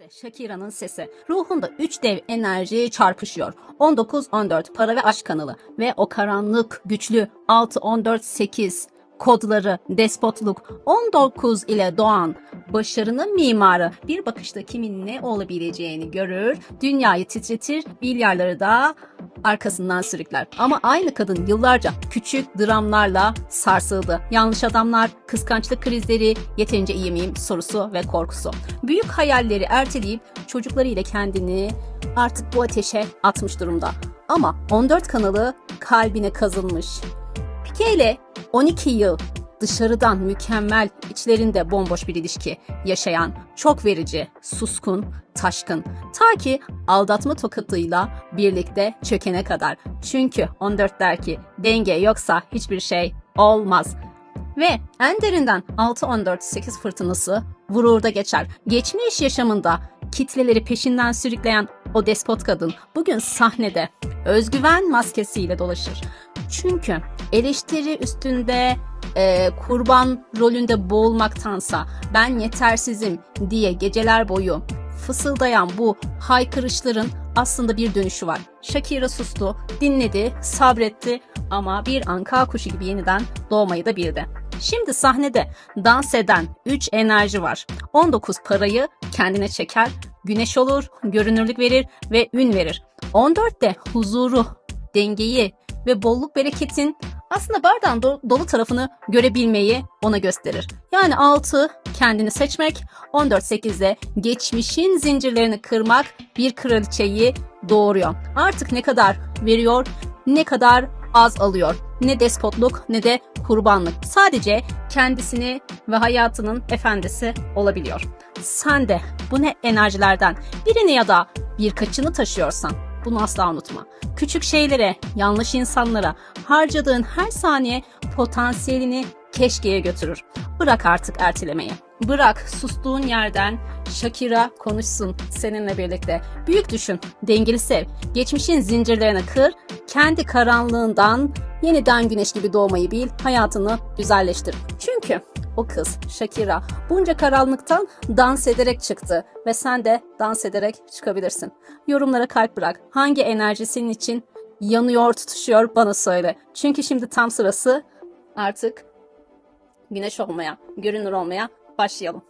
İşte Shakira'nın sesi. Ruhunda üç dev enerji çarpışıyor. 19-14 para ve aşk kanalı ve o karanlık, güçlü 6-14-8 kodları, despotluk 19 ile doğan başarının mimarı bir bakışta kimin ne olabileceğini görür, dünyayı titretir, milyarları da arkasından sürükler. Ama aynı kadın yıllarca küçük dramlarla sarsıldı. Yanlış adamlar, kıskançlık krizleri, yeterince iyi miyim sorusu ve korkusu. Büyük hayalleri erteleyip çocuklarıyla kendini artık bu ateşe atmış durumda. Ama 14 kanalı kalbine kazınmış. Pike ile 12 yıl dışarıdan mükemmel, içlerinde bomboş bir ilişki yaşayan, çok verici, suskun, taşkın. Ta ki aldatma tokatıyla birlikte çökene kadar. Çünkü 14 der ki denge yoksa hiçbir şey olmaz. Ve en derinden 6-14-8 fırtınası vururda geçer. Geçmiş yaşamında kitleleri peşinden sürükleyen o despot kadın bugün sahnede özgüven maskesiyle dolaşır. Çünkü eleştiri üstünde e, kurban rolünde boğulmaktansa ben yetersizim diye geceler boyu fısıldayan bu haykırışların aslında bir dönüşü var. Shakira sustu, dinledi, sabretti ama bir anka kuşu gibi yeniden doğmayı da bildi. Şimdi sahnede dans eden 3 enerji var. 19 parayı kendine çeker, güneş olur, görünürlük verir ve ün verir. 14 de huzuru, dengeyi ve bolluk bereketin aslında bardağın do- dolu tarafını görebilmeyi ona gösterir. Yani 6 kendini seçmek, 14 8'de geçmişin zincirlerini kırmak bir kraliçeyi doğuruyor. Artık ne kadar veriyor, ne kadar az alıyor. Ne despotluk ne de kurbanlık. Sadece kendisini ve hayatının efendisi olabiliyor. Sen de bu ne enerjilerden birini ya da birkaçını taşıyorsan bunu asla unutma. Küçük şeylere, yanlış insanlara harcadığın her saniye potansiyelini keşkeye götürür. Bırak artık ertelemeyi. Bırak sustuğun yerden Shakira konuşsun seninle birlikte. Büyük düşün, dengeli sev. Geçmişin zincirlerini kır, kendi karanlığından yeniden güneş gibi doğmayı bil, hayatını güzelleştir. O kız Shakira bunca karanlıktan dans ederek çıktı ve sen de dans ederek çıkabilirsin. Yorumlara kalp bırak. Hangi enerji senin için yanıyor, tutuşuyor bana söyle. Çünkü şimdi tam sırası artık güneş olmaya, görünür olmaya başlayalım.